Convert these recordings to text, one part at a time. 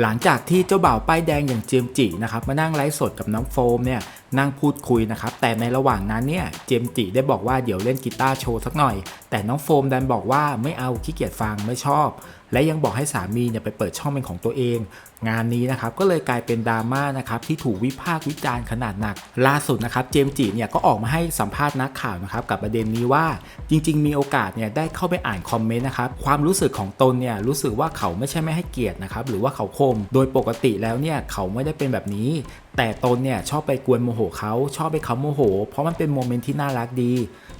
หลังจากที่เจ้าบ่าวป้ายแดงอย่างเจมจินะครับมานั่งไลฟ์สดกับน้องโฟมเนี่ยนั่งพูดคุยนะครับแต่ในระหว่างนั้นเนี่ยเจมจิได้บอกว่าเดี๋ยวเล่นกีตาร์โชว์สักหน่อย แต่น้องโฟมดันบอกว่าไม่เอาขี้เกียจฟังไม่ชอบ และยังบอกให้สามีเนี่ยไปเปิดช่องเป็นของตัวเอง งานนี้นะครับก็เลยกลายเป็นดราม่านะครับที่ถูกวิพากษ์วิจารณ์ขนาดหนัก ล่าสุดนะครับเจมจิเนี่ยก็ออกมาให้สัมภาษณ์นักข่าวนะครับกับประเด็นนี้ว่าจริง ๆ มีโอกาสเนี่ยได้เข้าไปอ่านคอมเมนต์นะครับความรู้สึกของตนเนี่ยรู้สึกว่าเขาไม่ใช่ไม่ให้เกียรตินะครับหรือว่าเขาคม โดยปกติแล้วเนี่ยเขาไม่ได้เป็นแบบนี้ แต่ตนเนี่ยชอบไปกวนโมโหเขาชอบไปเขาโมโห เพราะมันเป็นโมเมนต์ที่น่ารักดี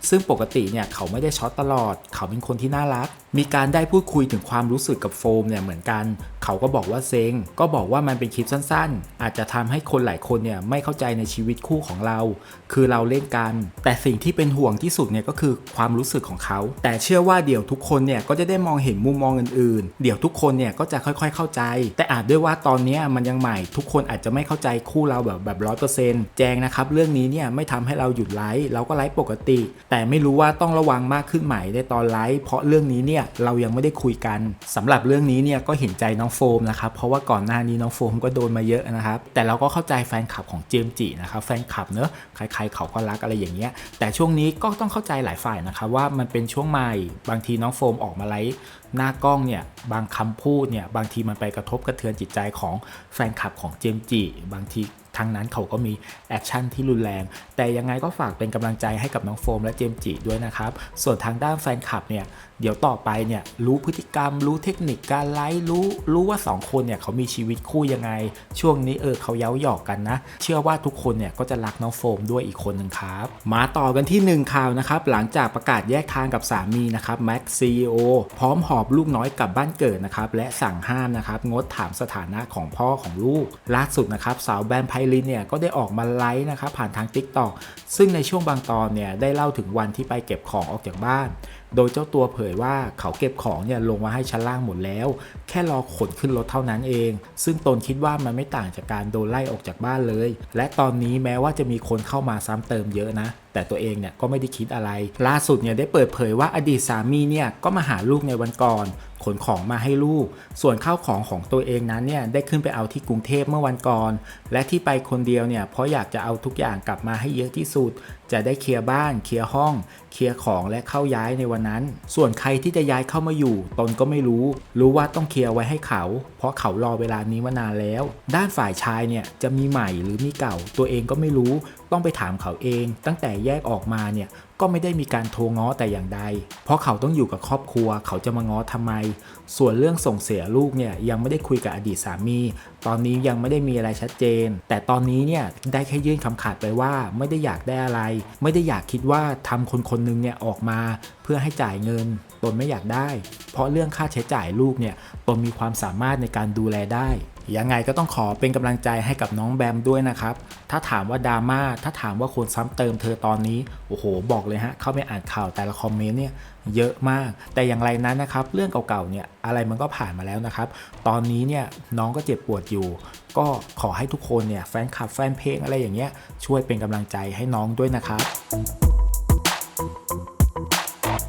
ซึ่งปกติเนี่ยเขาไม่ได้ช็อตตลอด เขาเป็นคนที่น่ารัก มีการได้พูดคุยถึงความรู้สึกกับโฟมเนี่ยเหมือนกัน เขาก็บอกว่าเซ็ง ก็บอกว่ามันเป็นคลิปสั้นๆ อาจจะทำให้คนหลายคนเนี่ยไม่เข้าใจในชีวิตคู่ของเรา คือเราเล่นกัน แต่สิ่งที่เป็นห่วงที่สุดเนี่ยก็คือความรู้สึกของเขา แต่เชื่อว่าเดี๋ยวทุกคนเนี่ยก็จะได้มองเห็นมุมมองอื่นๆ เดี๋ยวทุกคนเนี่ยก็จะค่อยๆเข้าใจ แต่อาจด้วยว่าตอนนี้มันยังใหม่ ทุกคนอาจจะไม่เข้าใจคู่เราแบบแบบร้อยเปอร์เซ็นต์แจงนะครับเรื่องนี้เนี่ยไม่ทำให้เราหยุดไลฟ์เราก็ไลฟ์ปกติ แต่ไม่รู้ว่าต้องระวังมากขึ้นใหม่ในตอนไลฟ์เพราะเรื่องนี้เนี่ยเรายังไม่ได้คุยกันสำหรับเรื่องนี้เนี่ยก็เห็นใจน้องโฟมนะครับเพราะว่าก่อนหน้านี้น้องโฟมก็โดนมาเยอะนะครับแต่เราก็เข้าใจแฟนคลับของเจมจินะครับแฟนคลับเนอะใครๆเขาก็รักอะไรอย่างเงี้ยแต่ช่วงนี้ก็ต้องเข้าใจหลายฝ่ายนะครับว่ามันเป็นช่วงใหม่บางทีน้องโฟมออกมาไลฟ์หน้ากล้องเนี่ยบางคำพูดเนี่ยบางทีมันไปกระทบกระเทือนจิตใจของแฟนคลับของเจมจิบางที ทางนั้นเขาก็มีแอคชั่นที่รุนแรง แต่ยังไงก็ฝากเป็นกำลังใจให้กับน้องโฟมและเจมจิด้วยนะครับ ส่วนทางด้านแฟนคลับเนี่ยเดี๋ยวต่อไปเนี่ยรู้พฤติกรรม รู้เทคนิคการไลฟ์รู้รู้ว่า 2 คนเนี่ยเขามีชีวิตคู่ยังไง ช่วงนี้เออเขาเย้าหยอกกันนะ เชื่อว่าทุกคนเนี่ยก็จะรักน้องโฟมด้วยอีกคนหนึ่งครับมาต่อกันที่ 1 ข่าวนะครับหลังจากประกาศแยกทางกับสามีนะครับแม็กซีโอพร้อมหอบลูกน้อยกลับบ้านเกิดนะครับและสั่งห้ามนะครับงดถามสถานะของพ่อของลูกล่าสุดนะครับสาวแบนไพลินเนี่ยก็ได้ออกมาไลฟ์นะครับผ่านทาง t ิ k t o k ซึ่งในช่วงบางตอนเนี่ยได้เล่าถึงวันที่ไปเก็บของออกจากบ้าน โดยเจ้าตัวเผยว่าเขาเก็บของเนี่ยลงมาให้ชั้นล่างหมดแล้ว แค่รอขนขึ้นรถเท่านั้นเอง ซึ่งตนคิดว่ามันไม่ต่างจากการโดนไล่ออกจากบ้านเลย และตอนนี้แม้ว่าจะมีคนเข้ามาซ้ำเติมเยอะนะแต่ตัวเองเนี่ยก็ไม่ได้คิดอะไร ล่าสุดเนี่ยได้เปิดเผยว่าอดีตสามีเนี่ยก็มาหาลูกในวันก่อน ขนของมาให้ลูก ส่วนข้าวของของตัวเองนั้นเนี่ยได้ขึ้นไปเอาที่กรุงเทพเมื่อวันก่อน และที่ไปคนเดียวเนี่ยเพราะอยากจะเอาทุกอย่างกลับมาให้เยอะที่สุด จะได้เคลียร์บ้าน เคลียร์ห้อง เคลียร์ของและเข้าย้ายในวันนั้น ส่วนใครที่จะย้ายเข้ามาอยู่ ตนก็ไม่รู้ รู้ว่าต้องเคลียร์ไว้ให้เขา เพราะเขารอเวลานี้มานานแล้ว ด้านฝ่ายชายเนี่ยจะมีใหม่หรือมีเก่าตัวเองก็ไม่รู้ ต้องไปถามเขาเอง ตั้งแต่แยกออกมาเนี่ยก็ไม่ได้มีการโทรง้อแต่อย่างใด เพราะเขาต้องอยู่กับครอบครัว เขาจะมาง้อทำไม ส่วนเรื่องส่งเสียลูกเนี่ยยังไม่ได้คุยกับอดีตสามี ตอนนี้ยังไม่ได้มีอะไรชัดเจน แต่ตอนนี้เนี่ยได้แค่ยื่นคำขาดไปว่าไม่ได้อยากได้อะไร ไม่ได้อยากคิดว่าทำคนคนหนึงเนี่ยออกมา เพื่อให้จ่ายเงิน ตนไม่อยากได้ เพราะเรื่องค่าใช้จ่ายลูกเนี่ยตนมีความสามารถในการดูแลได้ยังไงก็ต้องขอเป็นกำลังใจให้กับน้องแบมด้วยนะครับ ถ้าถามว่าดราม่าถ้าถามว่าคนซ้ำเติมเธอตอนนี้โอ้โห บอกเลยฮะเข้าไปอ่านข่าวแต่ละคอมเมนต์เนี่ยเยอะมาก แต่อย่างไรนั้นนะครับ เรื่องเก่าๆเนี่ยอะไรมันก็ผ่านมาแล้วนะครับ ตอนนี้เนี่ยน้องก็เจ็บปวดอยู่ ก็ขอให้ทุกคนเนี่ยแฟนคลับแฟนเพลงอะไรอย่างเงี้ยช่วยเป็นกำลังใจให้น้องด้วยนะครับ